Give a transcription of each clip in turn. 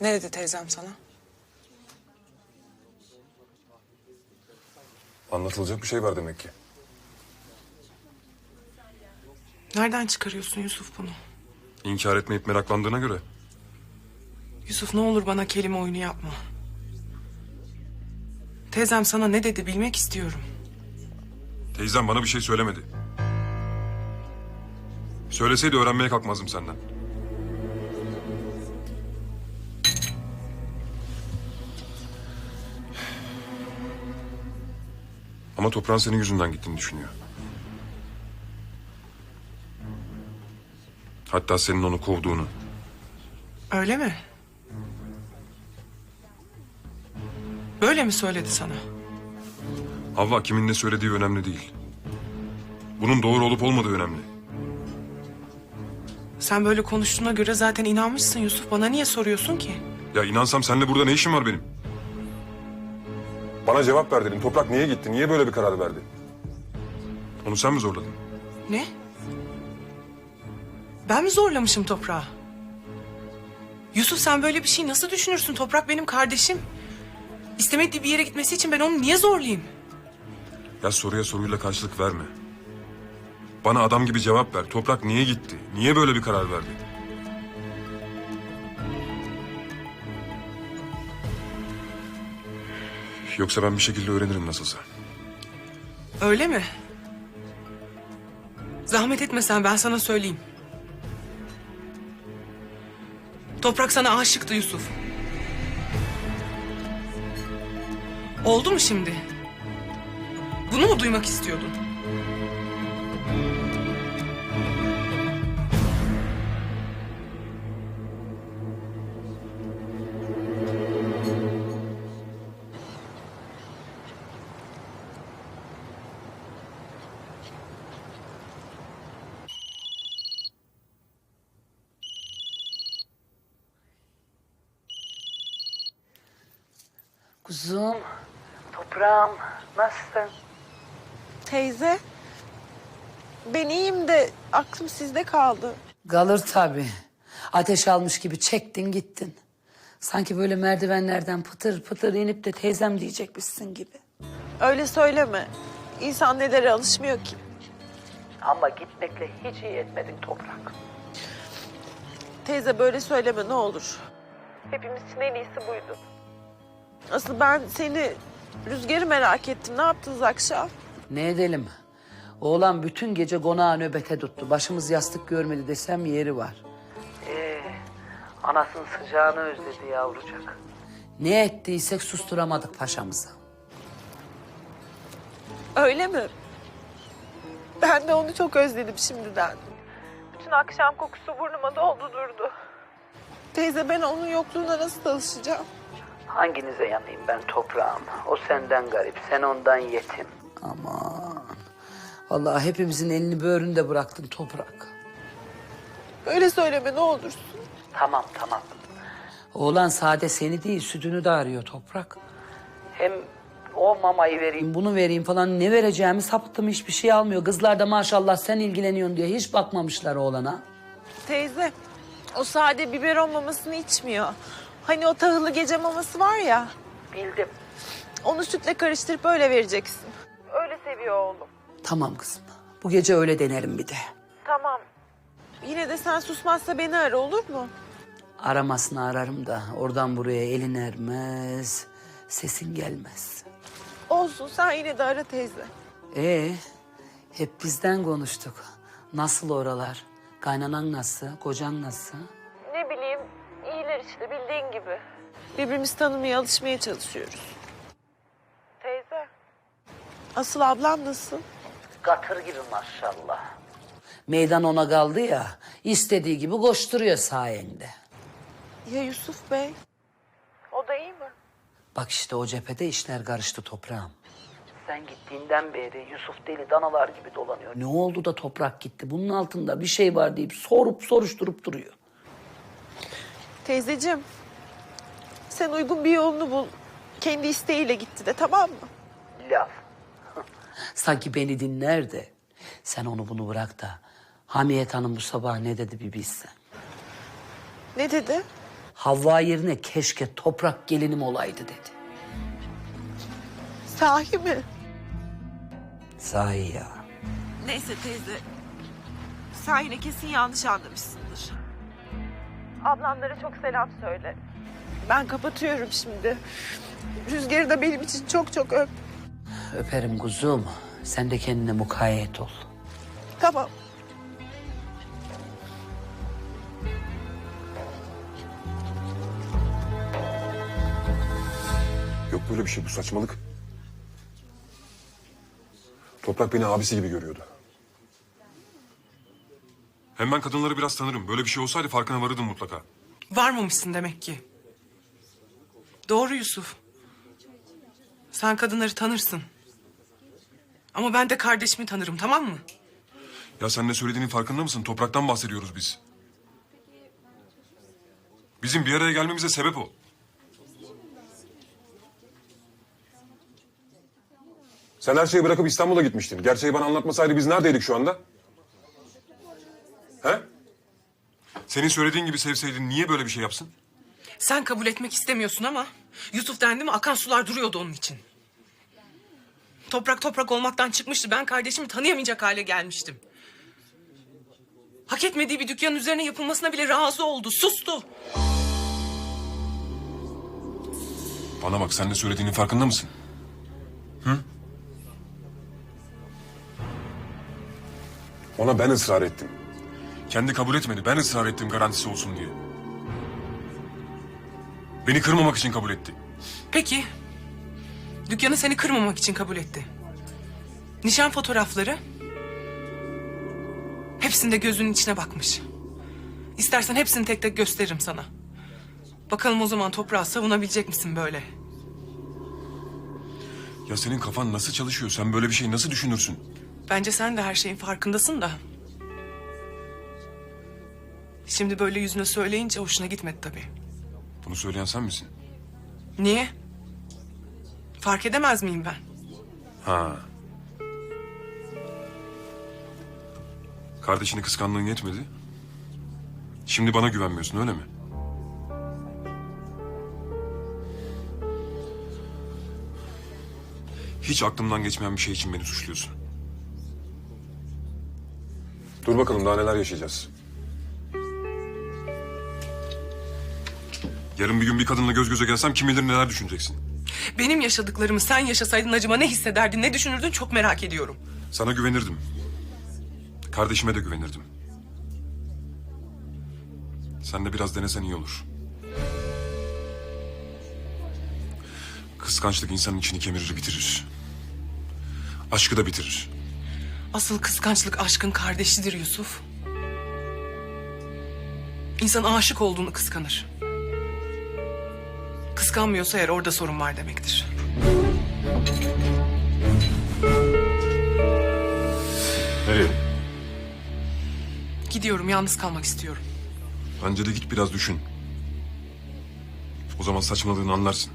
Ne dedi teyzem sana? Anlatılacak bir şey var demek ki. Nereden çıkarıyorsun Yusuf bunu? İnkar etmeyip meraklandığına göre. Yusuf ne olur bana kelime oyunu yapma. Teyzem sana ne dedi bilmek istiyorum. Teyzem bana bir şey söylemedi. Söyleseydi öğrenmeye kalkmazdım senden. Ama toprağın senin yüzünden gittiğini düşünüyor. Hatta senin onu kovduğunu. Öyle mi? Böyle mi söyledi sana? Havva kimin ne söylediği önemli değil. Bunun doğru olup olmadığı önemli. Sen böyle konuştuğuna göre zaten inanmışsın Yusuf. Bana niye soruyorsun ki? Ya inansam seninle burada ne işim var benim? Bana cevap ver dedim. Toprak niye gitti? Niye böyle bir karar verdi? Onu sen mi zorladın? Ne? Ben mi zorlamışım toprağı? Yusuf sen böyle bir şey nasıl düşünürsün? Toprak benim kardeşim. İstemediği bir yere gitmesi için ben onu niye zorlayayım? Ya soruya soruyla karşılık verme. Bana adam gibi cevap ver. Toprak niye gitti? Niye böyle bir karar verdi? Yoksa ben bir şekilde öğrenirim nasılsa. Öyle mi? Zahmet etmesen ben sana söyleyeyim. Toprak sana aşıktı Yusuf. Oldu mu şimdi? Bunu mu duymak istiyordun? Kuzum, toprağım, nasılsın? Teyze, ben iyiyim de aklım sizde kaldı. Kalır tabii. Ateş almış gibi çektin gittin. Sanki böyle merdivenlerden pıtır pıtır inip de teyzem diyecekmişsin gibi. Öyle söyleme. İnsan nelere alışmıyor ki. Ama gitmekle hiç iyi etmedin toprak. Teyze böyle söyleme ne olur. Hepimiz için en iyisi buydu. Asıl ben seni, Rüzgar'ı merak ettim. Ne yaptınız akşam? Ne edelim? Oğlan bütün gece konağı nöbete tuttu. Başımız yastık görmedi desem yeri var. Ee, anasının sıcağını özledi yavrucak. Ne ettiysek susturamadık paşamızı. Öyle mi? Ben de onu çok özledim şimdiden. Bütün akşam kokusu burnuma doldu durdu. Teyze ben onun yokluğuna nasıl alışacağım? Hanginize yanayım ben toprağım? O senden garip, sen ondan yetim. Aman. Allah hepimizin elini böğründe bıraktın toprak. Öyle söyleme ne olursun. Tamam tamam. Oğlan sade seni değil sütünü de arıyor toprak. Hem o mamayı vereyim bunu vereyim falan ne vereceğimi sapıttım hiçbir şey almıyor. Kızlar da maşallah sen ilgileniyorsun diye hiç bakmamışlar oğlana. Teyze, o sade biberon mamasını içmiyor. Hani o tahıllı gece maması var ya. Bildim. Onu sütle karıştırıp öyle vereceksin. Öyle seviyor oğlum. Tamam kızım bu gece öyle denerim bir de. Tamam. Yine de sen susmazsa beni ara olur mu? Aramasını ararım da oradan buraya elin ermez, sesin gelmez. Olsun sen yine de ara teyze. Ee, hep bizden konuştuk. Nasıl oralar? Kaynanan nasıl? Kocan nasıl? İşte bildiğin gibi. Birbirimizi tanımaya alışmaya çalışıyoruz. Teyze. Asıl ablam nasıl? Katır gibi maşallah. Meydan ona kaldı ya, istediği gibi koşturuyor sayende. Ya Yusuf Bey? O da iyi mi? Bak işte o cephede işler karıştı toprağım. Sen gittiğinden beri Yusuf deli danalar gibi dolanıyor. Ne oldu da toprak gitti? Bunun altında bir şey var deyip sorup soruşturup duruyor. Teyzeciğim. Sen uygun bir yolunu bul. Kendi isteğiyle gitti de tamam mı? Laf. Sanki beni dinler de. Sen onu bunu bırak da. Hamiyet Hanım bu sabah ne dedi bir bilsen. Ne dedi? Havva yerine keşke toprak gelinim olaydı dedi. Sahi mi? Sahi ya. Neyse teyze. Sen yine kesin yanlış anlamışsındır. Ablamlara çok selam söyle. Ben kapatıyorum şimdi. Rüzgarı da benim için çok çok öp. Öperim kuzum. Sen de kendine mukayyet ol. Tamam. Yok böyle bir şey bu saçmalık. Toprak beni abisi gibi görüyordu. Hem ben kadınları biraz tanırım. Böyle bir şey olsaydı farkına varırdım mutlaka. Varmamışsın demek ki. Doğru Yusuf. Sen kadınları tanırsın. Ama ben de kardeşimi tanırım tamam mı? Ya sen ne söylediğinin farkında mısın? Topraktan bahsediyoruz biz. Bizim bir araya gelmemize sebep o. Sen her şeyi bırakıp İstanbul'a gitmiştin. Gerçeği bana anlatmasaydı biz neredeydik şu anda? Senin söylediğin gibi sevseydin niye böyle bir şey yapsın? Sen kabul etmek istemiyorsun ama Yusuf dendi mi akan sular duruyordu onun için. Toprak toprak olmaktan çıkmıştı. Ben kardeşimi tanıyamayacak hale gelmiştim. Hak etmediği bir dükkanın üzerine yapılmasına bile razı oldu. Sustu. Bana bak sen ne söylediğinin farkında mısın? Hı? Ona ben ısrar ettim. Kendi kabul etmedi. Ben ısrar ettim garantisi olsun diye. Beni kırmamak için kabul etti. Peki. Dükkanı seni kırmamak için kabul etti. Nişan fotoğrafları. Hepsinde gözünün içine bakmış. İstersen hepsini tek tek gösteririm sana. Bakalım o zaman toprağı savunabilecek misin böyle? Ya senin kafan nasıl çalışıyor? Sen böyle bir şey nasıl düşünürsün? Bence sen de her şeyin farkındasın da. Şimdi böyle yüzüne söyleyince hoşuna gitmedi tabii. Bunu söyleyen sen misin? Niye? Fark edemez miyim ben? Ha. Kardeşini kıskandığın yetmedi. Şimdi bana güvenmiyorsun öyle mi? Hiç aklımdan geçmeyen bir şey için beni suçluyorsun. Dur bakalım daha neler yaşayacağız. Yarın bir gün bir kadınla göz göze gelsem kim bilir neler düşüneceksin. Benim yaşadıklarımı sen yaşasaydın acaba ne hissederdin, ne düşünürdün çok merak ediyorum. Sana güvenirdim. Kardeşime de güvenirdim. Sen de biraz denesen iyi olur. Kıskançlık insanın içini kemirir, bitirir. Aşkı da bitirir. Asıl kıskançlık aşkın kardeşidir Yusuf. İnsan aşık olduğunu kıskanır. Kıskanmıyorsa eğer orada sorun var demektir. Nereye? Gidiyorum, yalnız kalmak istiyorum. Bence de git biraz düşün. O zaman saçmaladığını anlarsın.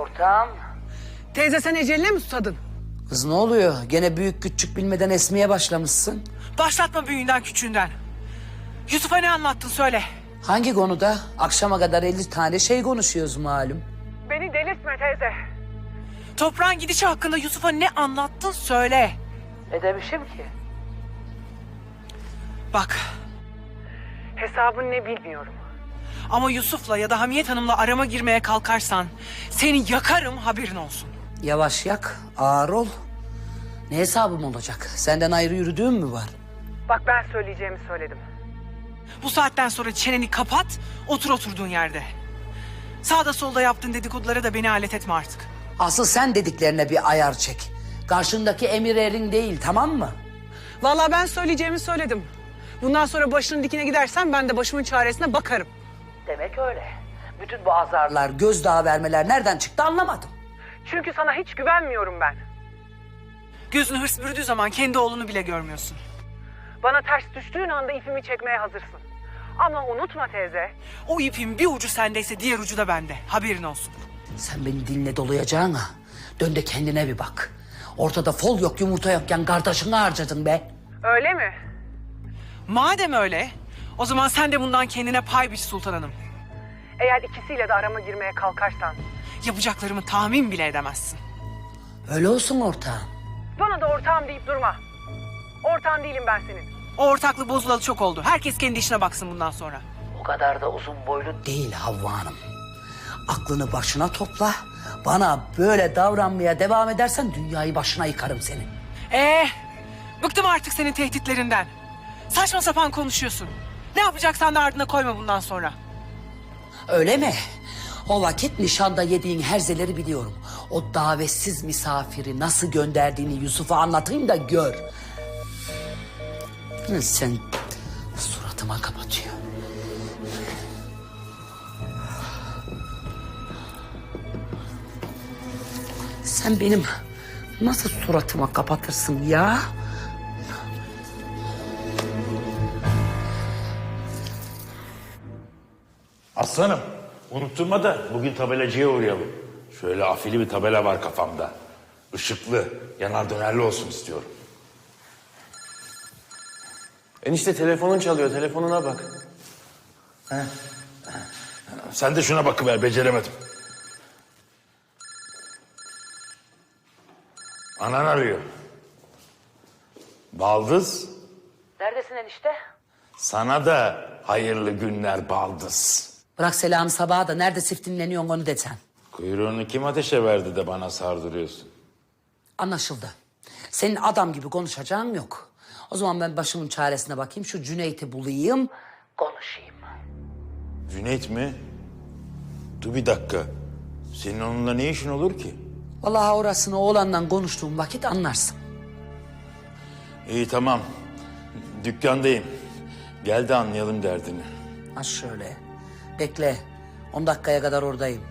Ortağım. Teyze sen eceline mi susadın? Kız ne oluyor? Gene büyük küçük bilmeden esmeye başlamışsın. Başlatma büyüğünden küçüğünden. Yusuf'a ne anlattın söyle. Hangi konuda? Akşama kadar 50 tane şey konuşuyoruz malum. Beni delirtme teyze. Toprağın gidişi hakkında Yusuf'a ne anlattın söyle. Ne demişim ki? Bak. Hesabın ne bilmiyorum. Ama Yusuf'la ya da Hamiyet Hanım'la arama girmeye kalkarsan seni yakarım haberin olsun. Yavaş yak, ağır ol. Ne hesabım olacak? Senden ayrı yürüdüğüm mü var? Bak ben söyleyeceğimi söyledim. Bu saatten sonra çeneni kapat, otur oturduğun yerde. Sağda solda yaptığın dedikodulara da beni alet etme artık. Asıl sen dediklerine bir ayar çek. Karşındaki emir erin değil tamam mı? Vallahi ben söyleyeceğimi söyledim. Bundan sonra başının dikine gidersen ben de başımın çaresine bakarım. Demek öyle. Bütün bu azarlar, gözdağı vermeler nereden çıktı anlamadım. Çünkü sana hiç güvenmiyorum ben. Gözün hırs bürüdüğü zaman kendi oğlunu bile görmüyorsun. Bana ters düştüğün anda ipimi çekmeye hazırsın. Ama unutma teyze. O ipin bir ucu sendeyse diğer ucu da bende. Haberin olsun. Sen beni dinle dolayacağına dön de kendine bir bak. Ortada fol yok yumurta yokken kardeşini harcadın be. Öyle mi? Madem öyle, o zaman sen de bundan kendine pay biç Sultan Hanım. Eğer ikisiyle de arama girmeye kalkarsan. Yapacaklarımı tahmin bile edemezsin. Öyle olsun ortağım. Bana da ortağım deyip durma. Ortağın değilim ben senin. O ortaklık bozulalı çok oldu. Herkes kendi işine baksın bundan sonra. O kadar da uzun boylu değil Havva Hanım. Aklını başına topla. Bana böyle davranmaya devam edersen dünyayı başına yıkarım senin. Ee, bıktım artık senin tehditlerinden. Saçma sapan konuşuyorsun. Ne yapacaksan da ardına koyma bundan sonra. Öyle mi? O vakit nişanda yediğin herzeleri biliyorum. O davetsiz misafiri nasıl gönderdiğini Yusuf'a anlatayım da gör. Sen suratıma kapatıyor. Sen benim nasıl suratıma kapatırsın ya? Aslanım, unutturma da bugün tabelacıya uğrayalım. Şöyle afili bir tabela var kafamda. Işıklı, yanar dönerli olsun istiyorum. Enişte telefonun çalıyor. Telefonuna bak. Sen de şuna bakıver, beceremedim. Anan arıyor. Baldız, Neredesin enişte? sana da hayırlı günler baldız. Bırak selam sabaha da nerede siftinleniyorsun onu desen. Kuyruğunu kim ateşe verdi de bana sardırıyorsun? Anlaşıldı. Senin adam gibi konuşacağın yok. O zaman ben başımın çaresine bakayım. Şu Cüneyt'i bulayım. Konuşayım. Cüneyt mi? Dur bir dakika. Senin onunla ne işin olur ki? Vallahi orasını oğlanla konuştuğum vakit anlarsın. İyi tamam. Dükkandayım. Gel de anlayalım derdini. Ha şöyle. Bekle. 10 dakikaya kadar oradayım.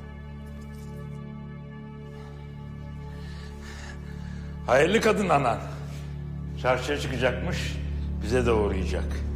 Hayırlı kadın anan. Çarşıya çıkacakmış. Bize de uğrayacak.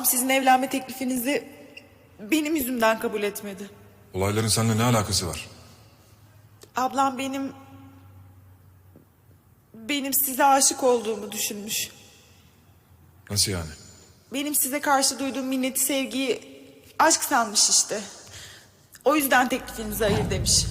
Ablam sizin evlenme teklifinizi benim yüzümden kabul etmedi. Olayların seninle ne alakası var? Ablam benim benim size aşık olduğumu düşünmüş. Nasıl yani? Benim size karşı duyduğum minneti sevgiyi aşk sanmış işte. O yüzden teklifinizi hayır demiş.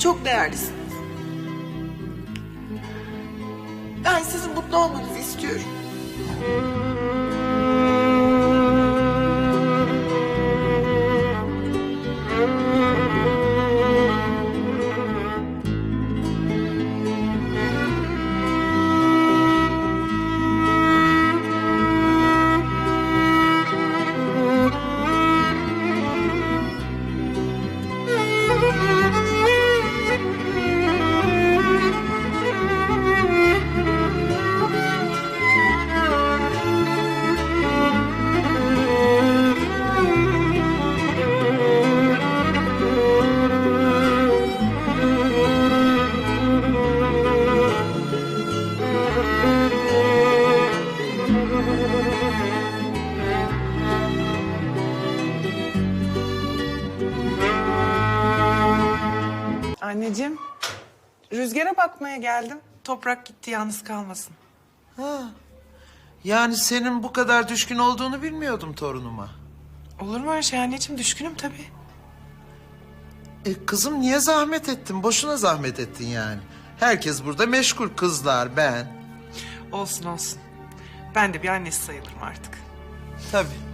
Çok değerlisiniz. Ben sizin mutlu olmanızı istiyorum. Rüzgara bakmaya geldim. Toprak gitti yalnız kalmasın. Yani senin bu kadar düşkün olduğunu bilmiyordum torunuma. Olur mu öyle şey anneciğim? Düşkünüm tabii. E kızım niye zahmet ettin? Boşuna zahmet ettin yani. Herkes burada meşgul kızlar, ben. Olsun olsun. Ben de bir annesi sayılırım artık. Tabii.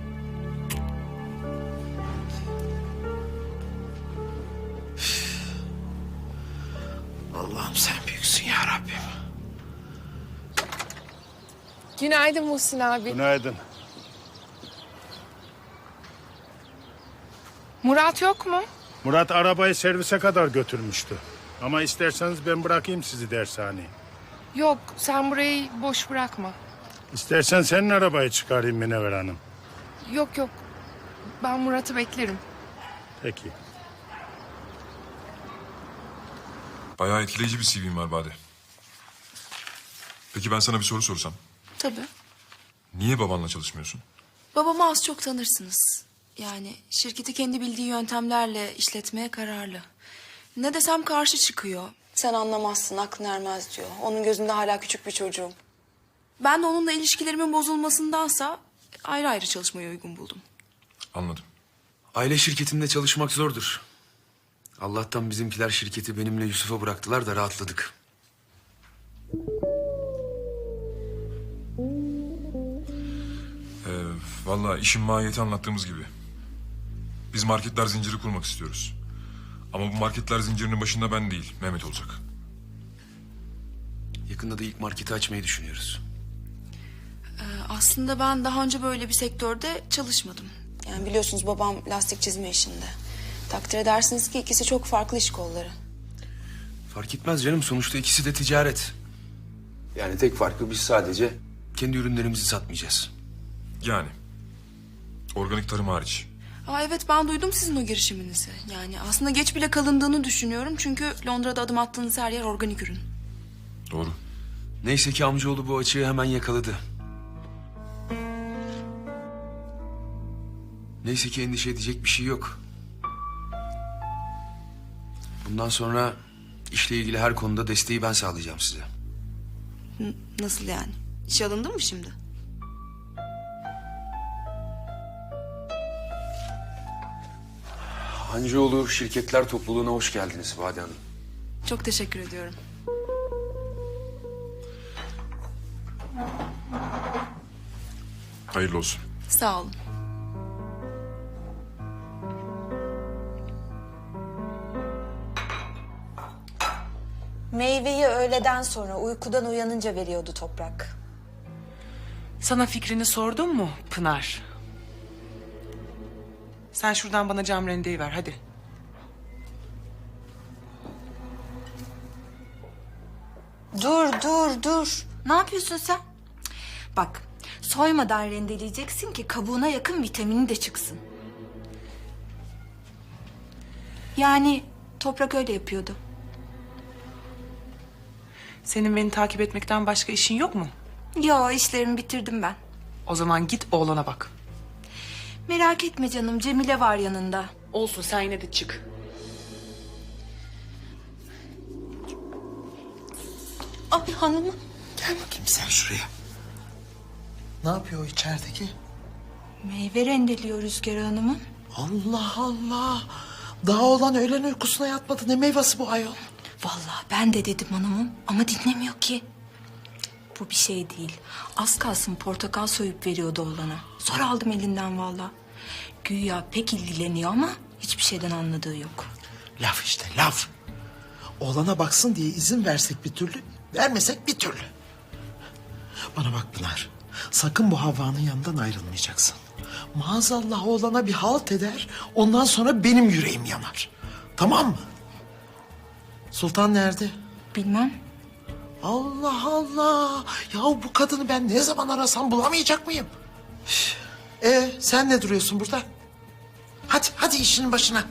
Allah'ım sen büyüksün ya Rabbim. Günaydın Muhsin abi. Günaydın. Murat yok mu? Murat arabayı servise kadar götürmüştü. Ama isterseniz ben bırakayım sizi dershaneye. Yok, sen burayı boş bırakma. İstersen senin arabayı çıkarayım Münevver Hanım. Yok yok, ben Murat'ı beklerim. Peki. Bayağı etkileyici bir CV'm var Bade. Peki ben sana bir soru sorsam. Tabii. Niye babanla çalışmıyorsun? Babamı az çok tanırsınız. Yani şirketi kendi bildiği yöntemlerle işletmeye kararlı. Ne desem karşı çıkıyor. Sen anlamazsın, aklın ermez diyor. Onun gözünde hala küçük bir çocuğum. Ben de onunla ilişkilerimin bozulmasındansa ayrı ayrı çalışmayı uygun buldum. Anladım. Aile şirketinde çalışmak zordur. Allah'tan bizimkiler şirketi benimle Yusuf'a bıraktılar da rahatladık. Ee, Valla işin mahiyeti anlattığımız gibi. Biz marketler zinciri kurmak istiyoruz. Ama bu marketler zincirinin başında ben değil, Mehmet olacak. Yakında da ilk marketi açmayı düşünüyoruz. Ee, aslında ben daha önce böyle bir sektörde çalışmadım. Yani biliyorsunuz babam lastik çizme işinde. Takdir edersiniz ki ikisi çok farklı iş kolları. Fark etmez canım sonuçta ikisi de ticaret. Yani tek farkı biz sadece kendi ürünlerimizi satmayacağız. Yani. Organik tarım hariç. Aa, evet ben duydum sizin o girişiminizi. Yani aslında geç bile kalındığını düşünüyorum. Çünkü Londra'da adım attığınız her yer organik ürün. Doğru. Neyse ki amcaoğlu bu açığı hemen yakaladı. Neyse ki endişe edecek bir şey yok. Bundan sonra işle ilgili her konuda desteği ben sağlayacağım size. N- nasıl yani? İşe alındın mı şimdi? Hancıoğlu Şirketler Topluluğu'na hoş geldiniz Bade Hanım. Çok teşekkür ediyorum. Hayırlı olsun. Sağ olun. Öğleden sonra uykudan uyanınca veriyordu toprak. Sana fikrini sordum mu Pınar? Sen şuradan bana cam rendeyi ver hadi. Dur dur dur. Ne yapıyorsun sen? Bak soymadan rendeleyeceksin ki kabuğuna yakın vitamini de çıksın. Yani toprak öyle yapıyordu. Senin beni takip etmekten başka işin yok mu? Yo işlerimi bitirdim ben. O zaman git oğlana bak. Merak etme canım Cemile var yanında. Olsun sen yine de çık. Ay hanımım. Gel bakayım sen şuraya. Ne yapıyor o içerideki? Meyve rendeliyor Rüzgar Hanım'ın. Allah Allah. Daha olan öğlen uykusuna yatmadı. Ne meyvesi bu ayol? Vallahi ben de dedim hanımım ama dinlemiyor ki. Bu bir şey değil. Az kalsın portakal soyup veriyordu oğlana. Zor aldım elinden vallahi. Güya pek ilgileniyor ama hiçbir şeyden anladığı yok. Laf işte laf. Oğlana baksın diye izin versek bir türlü, vermesek bir türlü. Bana bak Pınar. Sakın bu Havva'nın yanından ayrılmayacaksın. Maazallah oğlana bir halt eder, ondan sonra benim yüreğim yanar. Tamam mı? Sultan nerede? Bilmem. Allah Allah. Ya bu kadını ben ne zaman arasam bulamayacak mıyım? Üf. E sen ne duruyorsun burada? Hadi hadi işinin başına.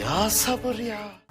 Ya sabır ya.